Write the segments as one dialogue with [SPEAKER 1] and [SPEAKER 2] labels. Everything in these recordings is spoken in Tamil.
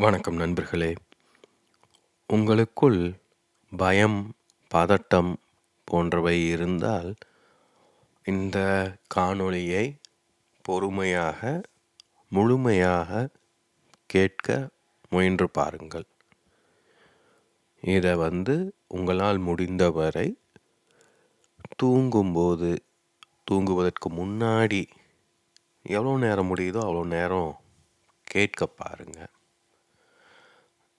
[SPEAKER 1] வணக்கம் நண்பர்களே. உங்களுக்குள் பயம் பதட்டம் போன்றவை இருந்தால் இந்த காணொளியை பொறுமையாக முழுமையாக கேட்க முயன்று பாருங்கள். இதை வந்து உங்களால் முடிந்தவரை தூங்கும்போது தூங்குவதற்கு முன்னாடி எவ்வளோ நேரம் முடியுதோ அவ்வளோ நேரம் கேட்க பாருங்கள்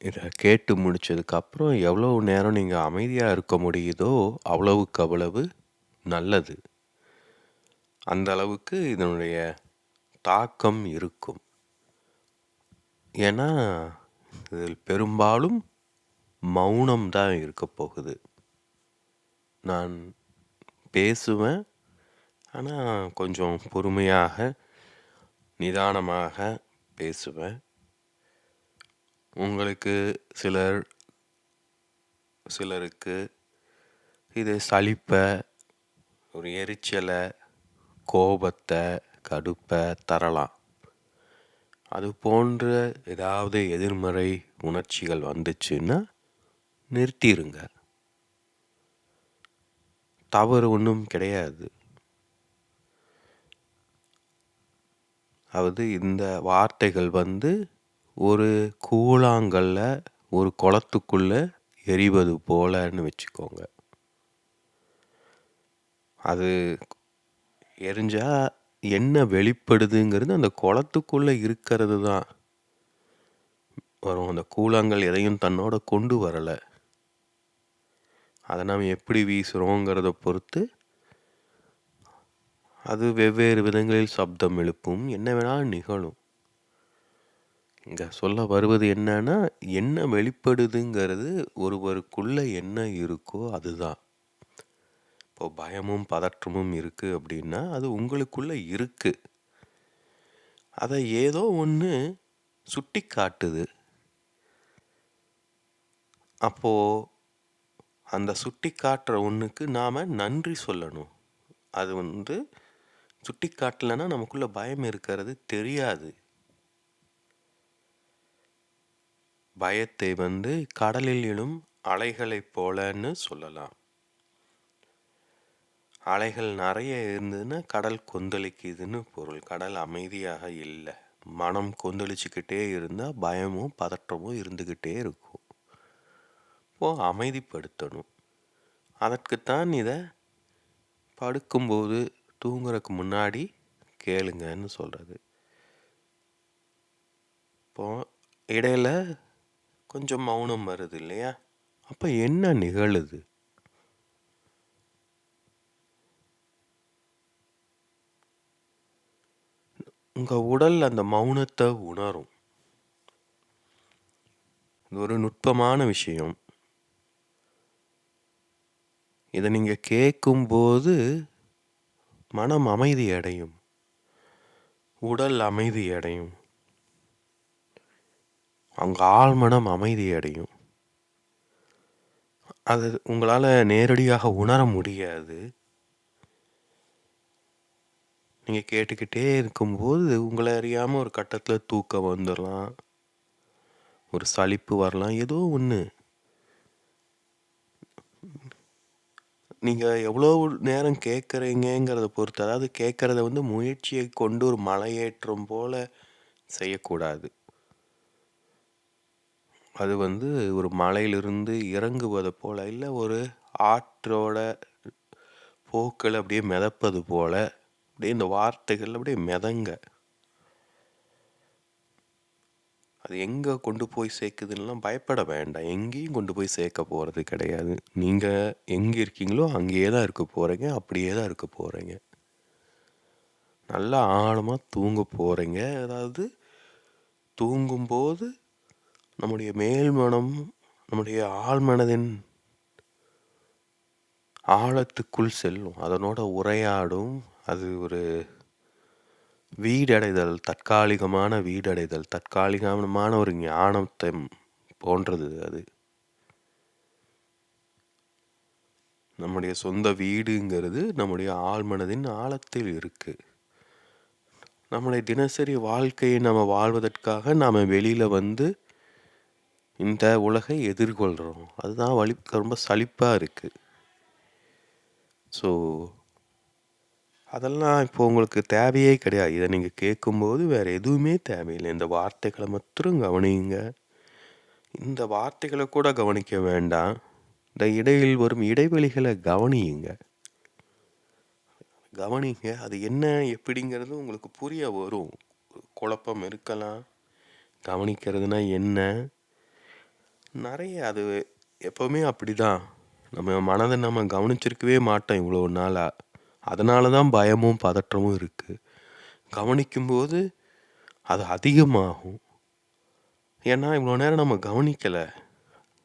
[SPEAKER 1] இதை கேட்டு முடிச்சதுக்கப்புறம் எவ்வளோ நேரம் நீங்கள் அமைதியாக இருக்க முடியுதோ அவ்வளவுக்கு அவ்வளவு நல்லது. அந்த அளவுக்கு இதனுடைய தாக்கம் இருக்கும். ஏன்னா இதில் பெரும்பாலும் மௌனம் தான் இருக்க போகுது. நான் பேசுவேன் ஆனால் கொஞ்சம் பொறுமையாக நிதானமாக பேசுவேன். உங்களுக்கு சிலர் சிலருக்கு இது சலிப்பை ஒரு எரிச்சலை கோபத்தை கடுப்பை தரலாம். அது போன்ற ஏதாவது எதிர்மறை உணர்ச்சிகள் வந்துச்சுன்னா நிறுத்திடுங்க தவறு ஒன்றும் கிடையாது. அதாவது இந்த வார்த்தைகள் வந்து ஒரு கூழாங்கல்ல ஒரு குளத்துக்குள்ள எரிவது போலன்னு வச்சுக்கோங்க. அது எரிஞ்சால் என்ன வெளிப்படுதுங்கிறது அந்த குளத்துக்குள்ளே இருக்கிறது தான். வரும். அந்த கூழாங்கல் எதையும் தன்னோட கொண்டு வரலை. அதை நாம் எப்படி வீசுகிறோங்கிறத பொறுத்து அது வெவ்வேறு விதங்களில் சப்தம் எழுப்பும். என்ன வேணாலும் நிகழும். இங்கே சொல்ல வருவது என்னன்னா என்ன வெளிப்படுதுங்கிறது ஒருவருக்குள்ள என்ன இருக்கோ அதுதான். இப்போ பயமும் பதற்றமும் இருக்குது அப்படின்னா அது உங்களுக்குள்ள இருக்கு. அதை ஏதோ ஒன்று சுட்டி காட்டுது. அப்போது அந்த சுட்டி காட்டுற ஒன்றுக்கு நாம் நன்றி சொல்லணும். அது வந்து சுட்டி காட்டலைன்னா நமக்குள்ள பயம் இருக்கிறது தெரியாது. பயத்தை வந்து கடலில் எழும் அலைகளைப் போலன்னு சொல்லலாம். அலைகள் நிறைய இருந்ததுன்னா கடல் கொந்தளிக்குதுன்னு பொருள். கடல் அமைதியாக இல்லை. மனம் கொந்தளிச்சுக்கிட்டே இருந்தால் பயமும் பதற்றமும் இருந்துக்கிட்டே இருக்கும். இப்போ அமைதிப்படுத்தணும். அதற்குத்தான் இதை படுக்கும்போது தூங்குறதுக்கு முன்னாடி கேளுங்கன்னு சொல்கிறது இப்போ இடையில கொஞ்சம் மௌனம் வருது இல்லையா? அப்போ என்ன நிகழுது? உங்கள் உடல் அந்த மௌனத்தை உணரும். இது ஒரு நுட்பமான விஷயம். இதை நீங்கள் கேட்கும்போது மனம் அமைதி அடையும். உடல் அமைதி அடையும். அவங்க ஆழ்மனம் அமைதி அடையும். அது உங்களால் நேரடியாக உணர முடியாது. நீங்கள் கேட்டுக்கிட்டே இருக்கும்போது உங்களை அறியாமல் ஒரு கட்டத்தில் தூக்கம் வந்துடலாம் ஒரு சலிப்பு வரலாம். ஏதோ ஒன்று நீங்கள் எவ்வளோ நேரம் கேட்குறீங்கிறத பொறுத்து அதாவது கேட்குறத வந்து முயற்சியை கொண்டு ஒரு மலையேற்றம் போல் செய்யக்கூடாது. அது வந்து ஒரு மலையிலிருந்து இறங்குவது போல் இல்லை ஒரு ஆற்றோட போக்கள் அப்படியே மிதப்பது போல் அப்படியே இந்த வார்த்தைகள் அப்படியே மிதங்க. அது எங்கே கொண்டு போய் சேர்க்குதுன்னெலாம் பயப்பட வேண்டாம். எங்கேயும் கொண்டு போய் சேர்க்க போகிறது கிடையாது. நீங்கள் எங்கே இருக்கீங்களோ அங்கேயே தான் இருக்க போகிறீங்க அப்படியே தான் இருக்க போகிறீங்க நல்லா ஆழமாக தூங்க போகிறீங்க அதாவது தூங்கும்போது நம்முடைய மேல்மனம் நம்முடைய ஆழ்மனதின் ஆழத்துக்குள் செல்லும். அதனோட உரையாடும். அது ஒரு வீடடைதல் தற்காலிகமான வீடடைதல் தற்காலிகமான ஒரு ஞானத்தை போன்றது அது. நம்முடைய சொந்த வீடுங்கிறது நம்முடைய ஆழ்மனதின் ஆழத்தில் இருக்குது நம்முடைய தினசரி வாழ்க்கையை நம்ம வாழ்வதற்காக நாம் வெளியில் வந்து இந்த உலகை எதிர்கொள்கிறோம் அதுதான் வலி ரொம்ப சலிப்பாக இருக்குது ஸோ அதெல்லாம் இப்போ உங்களுக்கு தேவையே கிடையாது. இதை நீங்கள் கேட்கும்போது வேறு எதுவுமே தேவையில்லை. இந்த வார்த்தைகளை மட்டும் கவனியுங்க இந்த வார்த்தைகளை கூட கவனிக்க வேண்டாம். இந்த இடையில் வரும் இடைவெளிகளை கவனியுங்க. கவனிங்க அது என்ன எப்படிங்கிறது உங்களுக்கு புரிய வரும். குழப்பம் இருக்கலாம். கவனிக்கிறதுனா என்ன? நிறைய அது எப்போவுமே அப்படி தான் நம்ம மனதை நம்ம கவனிச்சிருக்கவே மாட்டோம் இவ்வளோ நாளாக அதனால தான் பயமும் பதற்றமும் இருக்குது கவனிக்கும்போது அது அதிகமாகும். ஏன்னா இவ்வளோ நேரம் நம்ம கவனிக்கலை.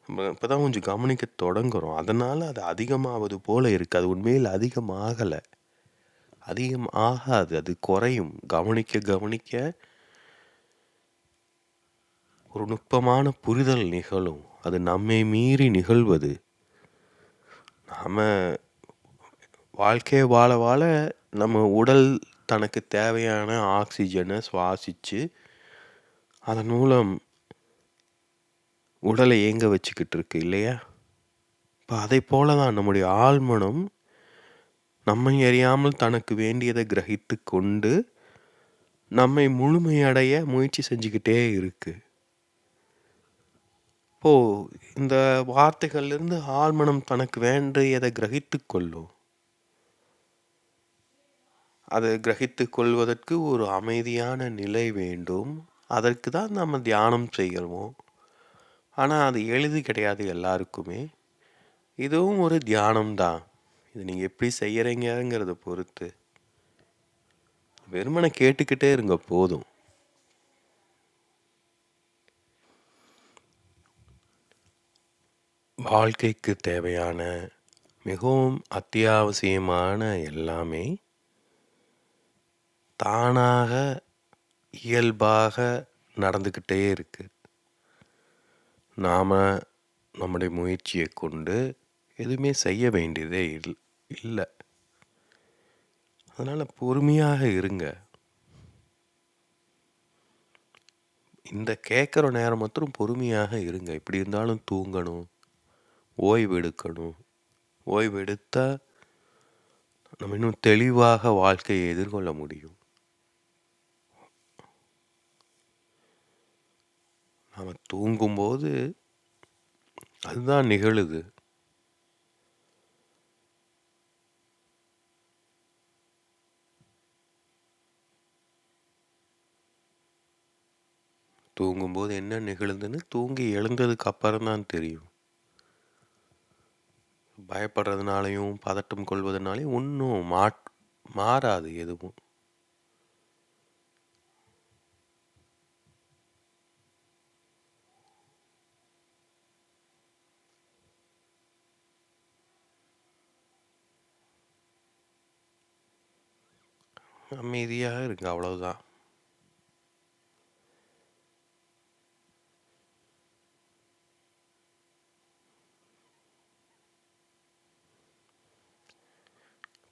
[SPEAKER 1] நம்ம இப்போ தான் கொஞ்சம் கவனிக்க தொடங்குறோம். அதனால் அது அதிகமாவது போல் இருக்குது அது உண்மையில் அதிகமாகலை. அதிகம் ஆகாது. அது குறையும். கவனிக்க கவனிக்க ஒரு நுட்பமான புரிதல் நிகழும். அது நம்மை மீறி நிகழ்வது. நாம் வாழ்க்கையை வாழ வாழ நம்ம உடல் தனக்கு தேவையான ஆக்சிஜனை சுவாசித்து அதன் மூலம் உடலை இயங்க வச்சுக்கிட்டு இருக்கு இல்லையா? இப்போ அதை போல தான் நம்முடைய ஆழ்மனம் நம்மை அறியாமல் தனக்கு வேண்டியதை கிரகித்து கொண்டு நம்மை முழுமையடைய முயற்சி செஞ்சுக்கிட்டே இருக்குது ஓ இந்த வார்த்தைகளிலிருந்து ஆழ்மனம் தனக்கு வேண்டியதை கிரகித்து கொள்ளும் அதை கிரகித்து கொள்வதற்கு ஒரு அமைதியான நிலை வேண்டும். அதற்கு தான் நம்ம தியானம் செய்கிறோம்? ஆனால் அது எளிது கிடையாது எல்லாருக்குமே. இதுவும் ஒரு தியானம் தான். இது நீங்கள் எப்படி செய்கிறீங்கிறத பொறுத்து. வெறுமனை கேட்டுக்கிட்டே இருங்க போதும். வாழ்க்கைக்கு தேவையான மிகவும் அத்தியாவசியமான எல்லாமே தானாக இயல்பாக நடந்துக்கிட்டே இருக்கு. நாம் நம்முடைய முயற்சியை கொண்டு எதுவுமே செய்ய வேண்டியதே இல் இல்லை. அதனால் பொறுமையாக இருங்க. இந்த கேட்குற நேரம் மாத்திரம் பொறுமையாக இருங்க. இப்படி இருந்தாலும் தூங்கணும். ஓய்வு எடுக்கணும் ஓய்வு எடுத்தால் நம்ம இன்னும் தெளிவாக வாழ்க்கையை எதிர்கொள்ள முடியும். நாம் தூங்கும்போது அதுதான் நிகழுது. தூங்கும்போது என்ன நிகழுதுன்னு தூங்கி எழுந்ததுக்கு அப்புறம் தான் தெரியும். பயப்படுறதுனாலையும் பதட்டம் கொள்வதனாலையும் ஒன்றும் மாட் மாறாது எதுவும். அமைதியாக இருங்க அவ்வளவுதான்.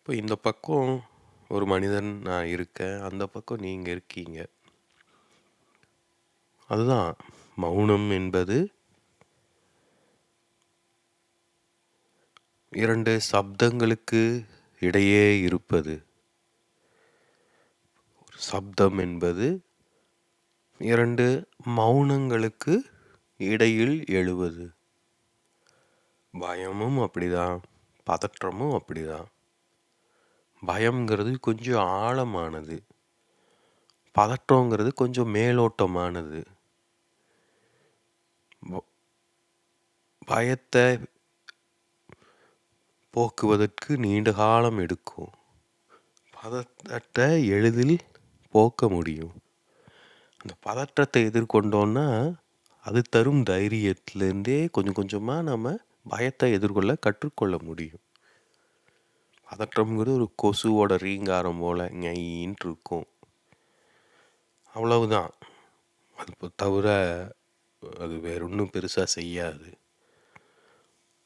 [SPEAKER 1] இப்போ இந்த பக்கம் ஒரு மனிதன் நான் இருக்கேன் அந்த பக்கம் நீங்கள் இருக்கீங்க. அதுதான் மௌனம் என்பது. இரண்டு சப்தங்களுக்கு இடையே இருப்பது. சப்தம் என்பது இரண்டு மௌனங்களுக்கு இடையில் எழுவது. பயமும் அப்படிதான் பதற்றமும் அப்படிதான். பயம்ங்கிறது கொஞ்சம் ஆழமானது. பதற்றங்கிறது கொஞ்சம் மேலோட்டமானது. பயத்தை போக்குவதற்கு நீண்ட காலம் எடுக்கும். பதற்றத்தை எளிதில் போக்க முடியும். அந்த பதற்றத்தை எதிர்கொண்டோன்னா அது தரும் தைரியத்திலேருந்தே கொஞ்சம் கொஞ்சமாக நம்ம பயத்தை எதிர்கொள்ள கற்றுக்கொள்ள முடியும். பதற்றம்ங்கிறது ஒரு கொசுவோட ரீங்காரம் போல் இன்ட்டு இருக்கும் அவ்வளவுதான். அது தவிர அது வேற ஒன்றும் பெருசாக செய்யாது.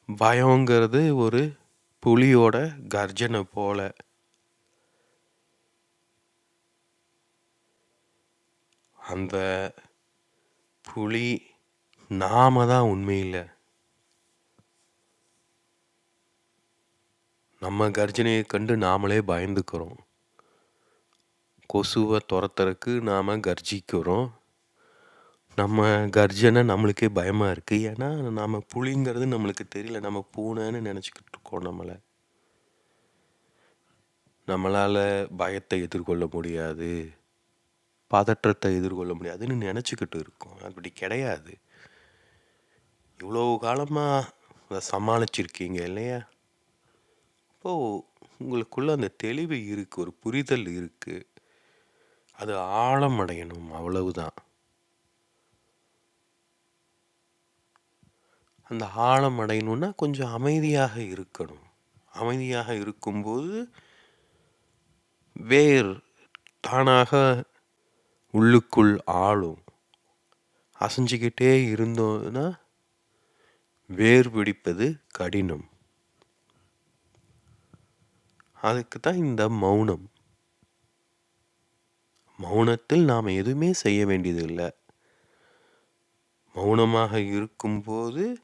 [SPEAKER 1] பயங்கிறது ஒரு புலியோட கர்ஜனை போல. அந்த புலி நாம தான் உண்மையில் நம்ம கர்ஜனையை கண்டு நாமளே பயந்துக்கிறோம். கொசுவை துரத்துறக்கு நாம் கர்ஜிக்கிறோம். நம்ம கர்ஜனை நம்மளுக்கே பயமாக இருக்குது ஏன்னா நாம் புளிங்கிறது நம்மளுக்கு தெரியல. நம்ம பூனைன்னு நினச்சிக்கிட்டு இருக்கோம் நம்மளை. நம்மளால் பயத்தை எதிர்கொள்ள முடியாது. பதற்றத்தை எதிர்கொள்ள முடியாதுன்னு நினச்சிக்கிட்டு இருக்கோம். அப்படி கிடையாது. இவ்வளோ காலமாக அதை சமாளிச்சிருக்கீங்க இல்லையா? அப்போது உங்களுக்குள்ள அந்த தெளிவு இருக்குது ஒரு புரிதல் இருக்குது அது ஆழம் அடையணும் அவ்வளவுதான். அந்த ஆழம் அடையணுன்னா கொஞ்சம் அமைதியாக இருக்கணும். அமைதியாக இருக்கும்போது வேர் தானாக உள்ளுக்குள் ஆளும். அசைஞ்சிக்கிட்டே இருந்தோன்னா வேர் பிடிப்பது கடினம். அதுக்கு தான் இந்த மௌனம். மௌனத்தில் நாம் எதுவுமே செய்ய வேண்டியதில்லை. மௌனமாக இருக்கும்போது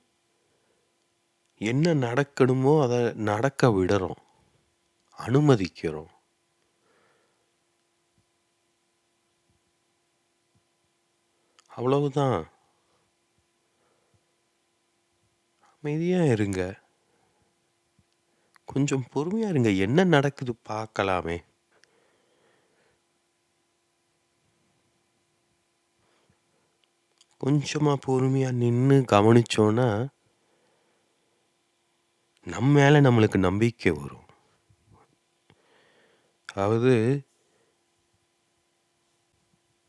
[SPEAKER 1] என்ன நடக்கணுமோ அதை நடக்க விடுறோம். அனுமதிக்கிறோம். அவ்வளவுதான். அமைதியாக இருங்க. கொஞ்சம் பொறுமையாக இருங்க. என்ன நடக்குது பார்க்கலாமே. கொஞ்சமாக பொறுமையாக நின்று கவனிச்சோன்னா நம்ம மேலே நம்மளுக்கு நம்பிக்கை வரும். அதாவது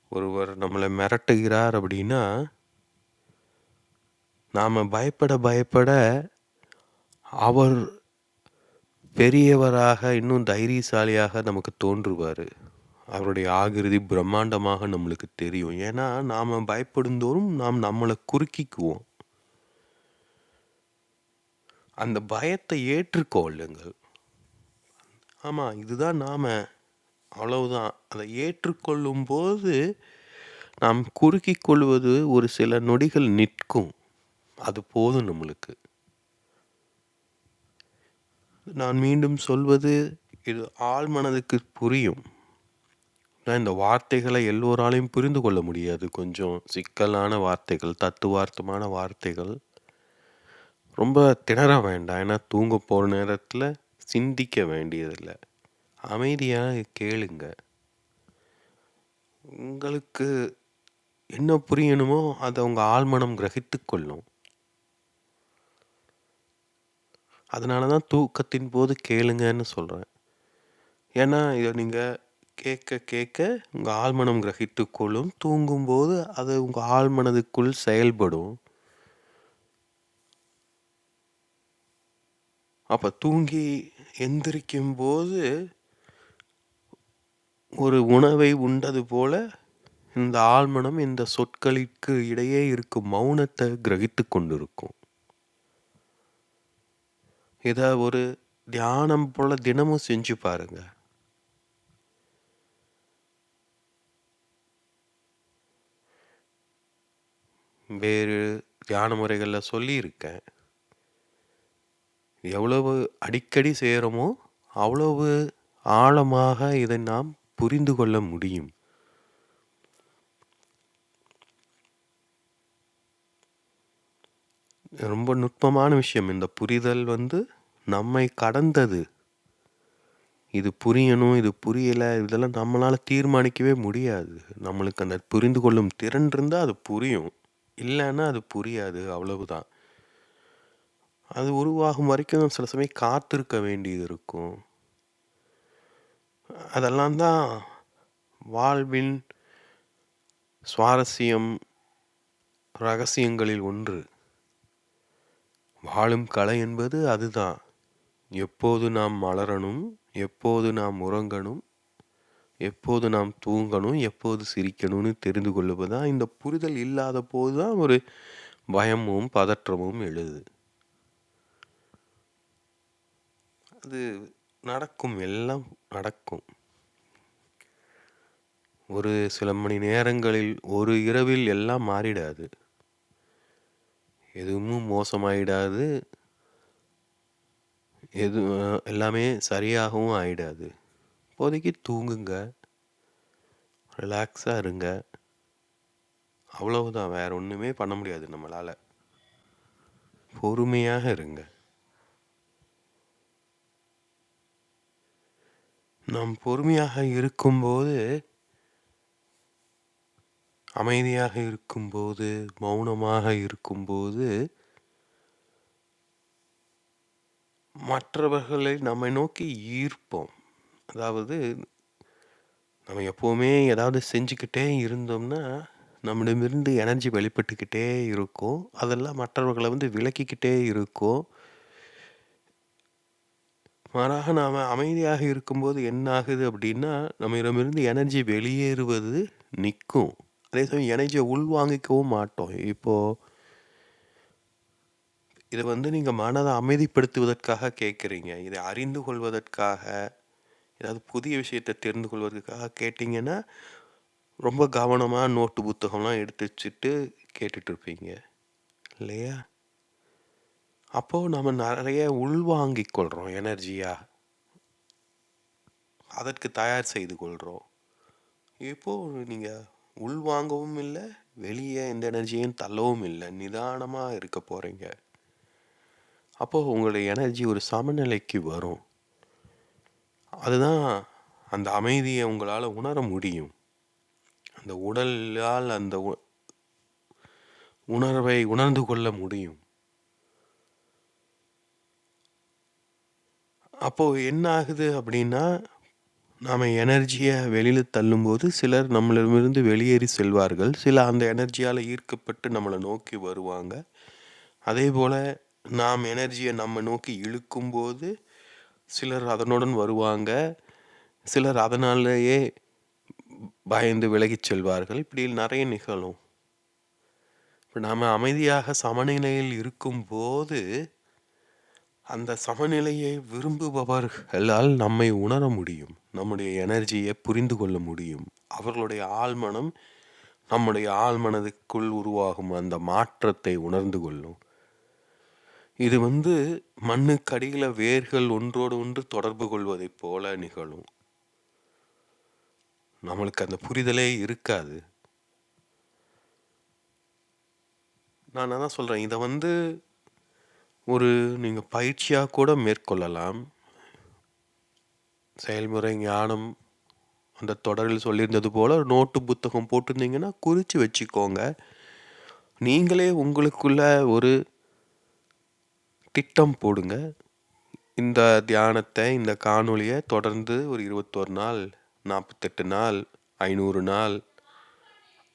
[SPEAKER 1] ஒருவர் நம்மளை மிரட்டுகிறார் அப்படின்னா நாம் பயப்பட பயப்பட அவர் பெரியவராக இன்னும் தைரியசாலியாக நமக்கு தோன்றுவார். அவருடைய ஆகிருதி பிரம்மாண்டமாக நம்மளுக்கு தெரியும். ஏன்னா நாம் பயப்படுந்தோறும் நாம் நம்மளை குறுக்கிக்குவோம். அந்த பயத்தை ஏற்றுக்கொள்ளுங்கள் ஆமாம் இதுதான் நாம். அவ்வளவுதான். அதை ஏற்றுக்கொள்ளும் போது நாம் குறுக்கிக் கொள்வது ஒரு சில நொடிகள் நிற்கும். அது போதும் நம்மளுக்கு. நான் மீண்டும் சொல்வது இது ஆள் மனதுக்கு புரியும். இந்த வார்த்தைகளை எல்லோராலையும் புரிந்து கொள்ள முடியாது. கொஞ்சம் சிக்கலான வார்த்தைகள் தத்துவார்த்தமான வார்த்தைகள். ரொம்ப திணற வேண்டாம். ஏன்னா தூங்க போகிற நேரத்தில் சிந்திக்க வேண்டியதில்லை. அமைதியாக கேளுங்க. உங்களுக்கு என்ன புரியணுமோ அதை உங்கள் ஆழ்மனம் கிரகித்து கொள்ளும். அதனால தான் தூக்கத்தின் போது கேளுங்கன்னு சொல்கிறேன் ஏன்னா இதை நீங்கள் கேட்க கேட்க உங்கள் ஆழ்மனம் கிரகித்துக்கொள்ளும். தூங்கும்போது அது உங்கள் ஆழ்மனதுக்குள் செயல்படும். அப்போ தூங்கி எந்திரிக்கும் போது ஒரு உணவை உண்டது போல இந்த ஆழ்மனம் இந்த சொற்களுக்கு இடையே இருக்கும் மௌனத்தை கிரகித்து கொண்டிருக்கும். இதை ஒரு தியானம் போல் தினமும் செஞ்சு பாருங்க. வேறு தியான முறைகளில் சொல்லியிருக்கேன். எவ்வளவு அடிக்கடி செய்கிறோமோ அவ்வளவு ஆழமாக இதை நாம் புரிந்து கொள்ள முடியும். ரொம்ப நுட்பமான விஷயம். இந்த புரிதல் வந்து நம்மை கடந்தது. இது புரியணும் இது புரியலை இதெல்லாம் நம்மளால் தீர்மானிக்கவே முடியாது. நம்மளுக்கு அந்த புரிந்து கொள்ளும் திறன் இருந்தால் அது புரியும். இல்லைன்னா அது புரியாது அவ்வளவுதான். அது உருவாகும் வரைக்கும் சில சமயம் காத்திருக்க வேண்டியது இருக்கும். அதெல்லாம் தான் வாழ்வின் சுவாரஸ்யம் ரகசியங்களில் ஒன்று. வாழும் கலை என்பது அதுதான். எப்போது நாம் மலரணும் எப்போது நாம் உறங்கணும் எப்போது நாம் தூங்கணும் எப்போது சிரிக்கணும்னு தெரிந்து கொள்ளுவது தான் இந்த புரிதல் இல்லாத போது தான் ஒரு பயமும் பதற்றமும் எழுது. அது நடக்கும் எல்லாம் நடக்கும். ஒரு சில மணி நேரங்களில் ஒரு இரவில் எல்லாம் மாறிடாது. எதுவும் மோசமாயிடாது. எது எல்லாமே சரியாகவும் ஆயிடாது. இப்போதைக்கு தூங்குங்க. ரிலாக்ஸாக இருங்க. அவ்வளவுதான். வேற ஒன்றுமே பண்ண முடியாது நம்மளால். பொறுமையாக இருங்க. நாம் பொறுமையாக இருக்கும்போது அமைதியாக இருக்கும்போது மௌனமாக இருக்கும்போது மற்றவர்களை நம்மை நோக்கி ஈர்ப்போம். அதாவது நம்ம எப்போவுமே ஏதாவது செஞ்சுக்கிட்டே இருந்தோம்னா நம்மிடமிருந்து எனர்ஜி வெளிப்பட்டுக்கிட்டே இருக்கும். அதெல்லாம் மற்றவர்களை வந்து விலக்கிக்கிட்டே இருக்கும். மாறாக நாம் அமைதியாக இருக்கும்போது என்ன ஆகுது அப்படின்னா நம்மிடமிருந்து எனர்ஜி வெளியேறுவது நிற்கும். அதே சமயம் எனர்ஜியை உள்வாங்கிக்கவும் மாட்டோம். இப்போது இதை வந்து நீங்கள் மனதை அமைதிப்படுத்துவதற்காக கேட்குறீங்க. இதை அறிந்து கொள்வதற்காக ஏதாவது புதிய விஷயத்தை தெரிந்து கொள்வதற்காக கேட்டிங்கன்னா ரொம்ப கவனமாக நோட்டு புத்தகம்லாம் எடுத்து வச்சுட்டு கேட்டுட்ருப்பீங்க இல்லையா? அப்போது நம்ம நிறைய உள்வாங்கிக் கொள்கிறோம் எனர்ஜியாக அதற்கு தயார் செய்து கொள்கிறோம் இப்போது நீங்கள் உள்வாங்கவும் இல்லை வெளியே எந்த எனர்ஜியும் தள்ளவும் இல்லை. நிதானமாக இருக்க போகிறீங்க அப்போது உங்களுடைய எனர்ஜி ஒரு சமநிலைக்கு வரும். அதுதான் அந்த அமைதியை உங்களால் உணர முடியும். அந்த உடலால் அந்த உணர்வை உணர்ந்து கொள்ள முடியும். அப்போது என்ன ஆகுது அப்படின்னா நாம் எனர்ஜியை வெளியில் தள்ளும்போது சிலர் நம்மளிடமிருந்து வெளியேறி செல்வார்கள். சில அந்த எனர்ஜியால் ஈர்க்கப்பட்டு நம்மளை நோக்கி வருவாங்க. அதே போல் நாம் எனர்ஜியை நம்ம நோக்கி இழுக்கும்போது சிலர் அதனுடன் வருவாங்க. சிலர் அதனாலேயே பயந்து விலகிச் செல்வார்கள். இப்படி நிறைய நிகழும். இப்போ நாம் அமைதியாக சமநிலையில் இருக்கும்போது அந்த சமநிலையை விரும்புபவர்களால் நம்மை உணர முடியும். நம்முடைய எனர்ஜியை புரிந்து கொள்ள முடியும். அவர்களுடைய ஆழ்மனம் நம்முடைய ஆழ்மனதுக்குள் உருவாகும் அந்த மாற்றத்தை உணர்ந்து கொள்ளும். இது வந்து மண்ணுக்கடியில் வேர்கள் ஒன்றோடு ஒன்று தொடர்பு கொள்வதைப் போல நிகழும். நம்மளுக்கு அந்த புரிதலே இருக்காது. நான் அதான் சொல்கிறேன் இதை வந்து ஒரு நீங்கள் பயிற்சியாக கூட மேற்கொள்ளலாம். செயல்முறை ஞானம் அந்த தொடரில் சொல்லியிருந்தது போல் ஒரு நோட்டு புத்தகம் போட்டிருந்தீங்கன்னா குறித்து வச்சுக்கோங்க. நீங்களே உங்களுக்குள்ள ஒரு திட்டம் போடுங்க. இந்த தியானத்தை இந்த காணொலியை தொடர்ந்து ஒரு இருபத்தோரு நாள் நாற்பத்தெட்டு நாள் ஐநூறு நாள்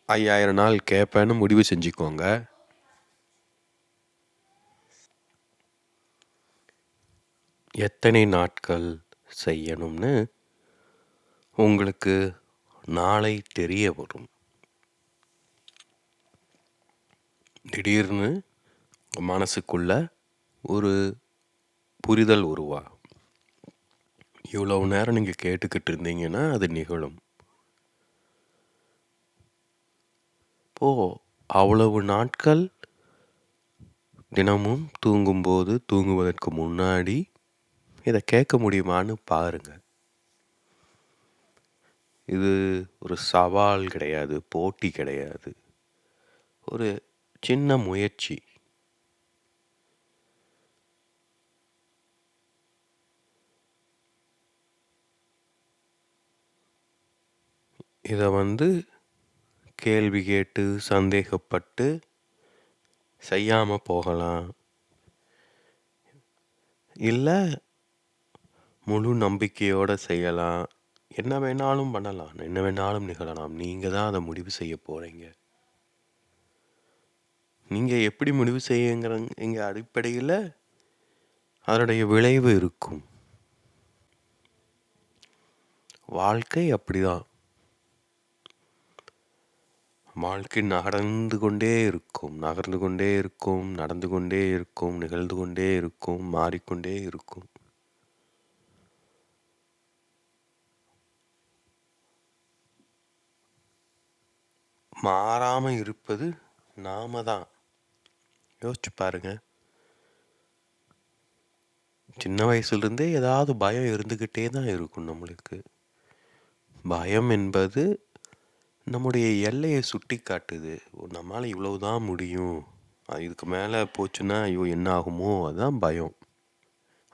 [SPEAKER 1] ஐயாயிரம் நாள் கேட்பேன்னு முடிவு செஞ்சுக்கோங்க. எத்தனை நாட்கள் செய்யணும்னு உங்களுக்கு நாளை தெரிய வரும். திடீர்னு மனசுக்குள்ள ஒரு புரிதல் உருவா? இவ்வளவு நேரம் நீங்கள் கேட்டுக்கிட்டு இருந்தீங்கன்னா அது நிகழும். ஓ அவ்வளவு நாட்கள் தினமும் தூங்கும்போது தூங்குவதற்கு முன்னாடி இதை கேட்க முடியுமான்னு பாருங்கள் இது ஒரு சவால் கிடையாது போட்டி கிடையாது. ஒரு சின்ன முயற்சி. இதை வந்து கேள்வி கேட்டு சந்தேகப்பட்டு செய்யாமல் போகலாம். இல்லை முழு நம்பிக்கையோடு செய்யலாம். என்ன வேணாலும் பண்ணலாம். என்ன வேணாலும் நிகழலாம். நீங்கள் தான் அதை முடிவு செய்ய போகிறீங்க நீங்கள் எப்படி முடிவு செய்யுங்கிற எங்கள் அடிப்படையில் அதனுடைய விளைவு இருக்கும். வாழ்க்கை அப்படிதான். வாழ்க்கை நகர்ந்து கொண்டே இருக்கும் நகர்ந்து கொண்டே இருக்கும் நடந்து கொண்டே இருக்கும் நிகழ்ந்து கொண்டே இருக்கும் மாறிக்கொண்டே இருக்கும். மாறாமல் இருப்பது நாம தான். யோசிச்சு பாருங்க. சின்ன வயசுலேருந்தே ஏதாவது பயம் இருந்துக்கிட்டே தான் இருக்கும் நம்மளுக்கு. பயம் என்பது நம்முடைய எல்லையை சுட்டி காட்டுது. ஓ, நம்மால இவ்வளவு தான் முடியும். அது இதுக்கு மேலே போச்சுன்னா ஐயோ என்ன ஆகுமோ? அதுதான் பயம்.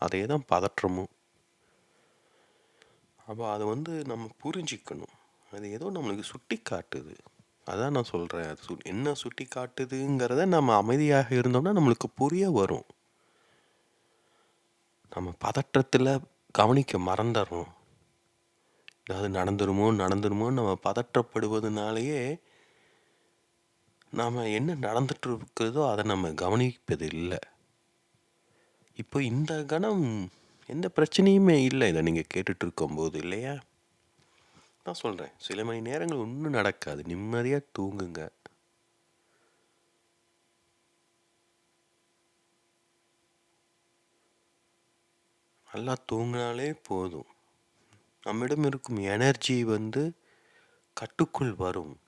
[SPEAKER 1] அதே தான் பதற்றமும். அப்போ அதை வந்து நம்ம புரிஞ்சிக்கணும். அது ஏதோ நம்மளுக்கு சுட்டி காட்டுது. அதான் நான் சொல்கிறேன் அது சு என்ன சுட்டி காட்டுதுங்கிறத நம்ம அமைதியாக இருந்தோம்னா நம்மளுக்கு புரிய வரும். நம்ம பதற்றத்தில் கவனிக்க மறந்துடுறோம் ஏதாவது நடந்துருமோ நடந்துருமோ நம்ம பதற்றப்படுவதனாலேயே நாம் என்ன நடந்துட்டு இருக்கிறதோ அதை நம்ம கவனிப்பது இல்லை இப்போ இந்த கணம் எந்த பிரச்சனையுமே இல்லை இதை நீங்கள் கேட்டுட்டு இருக்கும்போது இல்லையா? நான் சொல்கிறேன் சில மணி நேரங்கள் ஒன்றும் நடக்காது நிம்மதியாக தூங்குங்க. நல்லா தூங்கினாலே போதும். நம்மிடம் இருக்கும் எனர்ஜி வந்து கட்டுக்குள் வரும்.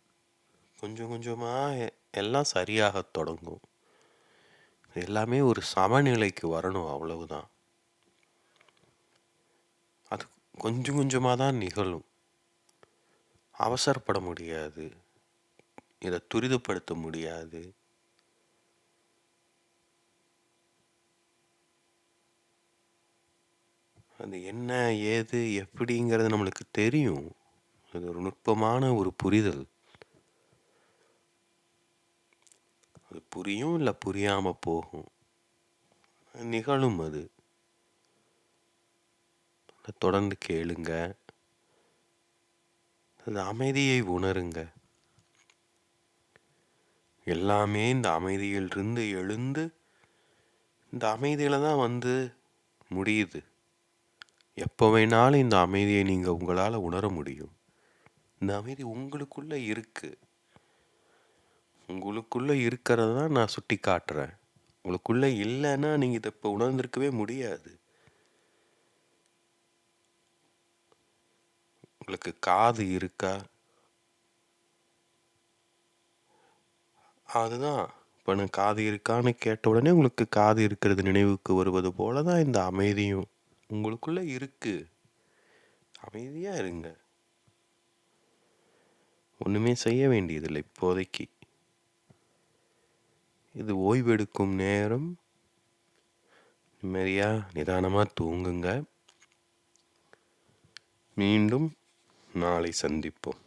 [SPEAKER 1] கொஞ்சம் கொஞ்சமாக எல்லாம் சரியாக தொடங்கும். எல்லாமே ஒரு சமநிலைக்கு வரணும் அவ்வளவுதான். அது கொஞ்சம் கொஞ்சமாக தான் நிகழும். அவசரப்பட முடியாது. இதை துரிதப்படுத்த முடியாது. அது என்ன ஏது எப்படிங்கிறது நம்மளுக்கு தெரியும். அது ஒரு நுட்பமான ஒரு புரிதல். அது புரியும் இல்லை புரியாமல் போகும். நிகழும் அது. அதை தொடர்ந்து கேளுங்க. அது அமைதியை உணருங்க. எல்லாமே இந்த அமைதியிலிருந்து எழுந்து இந்த அமைதியில் தான் வந்து முடியுது. எப்போ வேணாலும் இந்த அமைதியை நீங்கள் உங்களால் உணர முடியும். இந்த அமைதி உங்களுக்குள்ளே இருக்குது உங்களுக்குள்ளே இருக்கிறத தான் நான் சுட்டி காட்டுறேன். உங்களுக்குள்ளே இல்லைன்னா நீங்கள் இதை இப்போ உணர்ந்திருக்கவே முடியாது. உங்களுக்கு காது இருக்கா? அதுதான். இப்போ நான் காது இருக்கான்னு கேட்ட உடனே உங்களுக்கு காது இருக்கிறது நினைவுக்கு வருவது போல தான் இந்த அமைதியும். உங்களுக்குள்ளே இருக்குது அமைதியாக இருங்க. ஒன்றுமே செய்ய வேண்டியதில்லை இப்போதைக்கு. இது ஓய்வெடுக்கும் நேரம். நிம்மதியாக நிதானமாக தூங்குங்க. மீண்டும் நாளை சந்திப்போம்.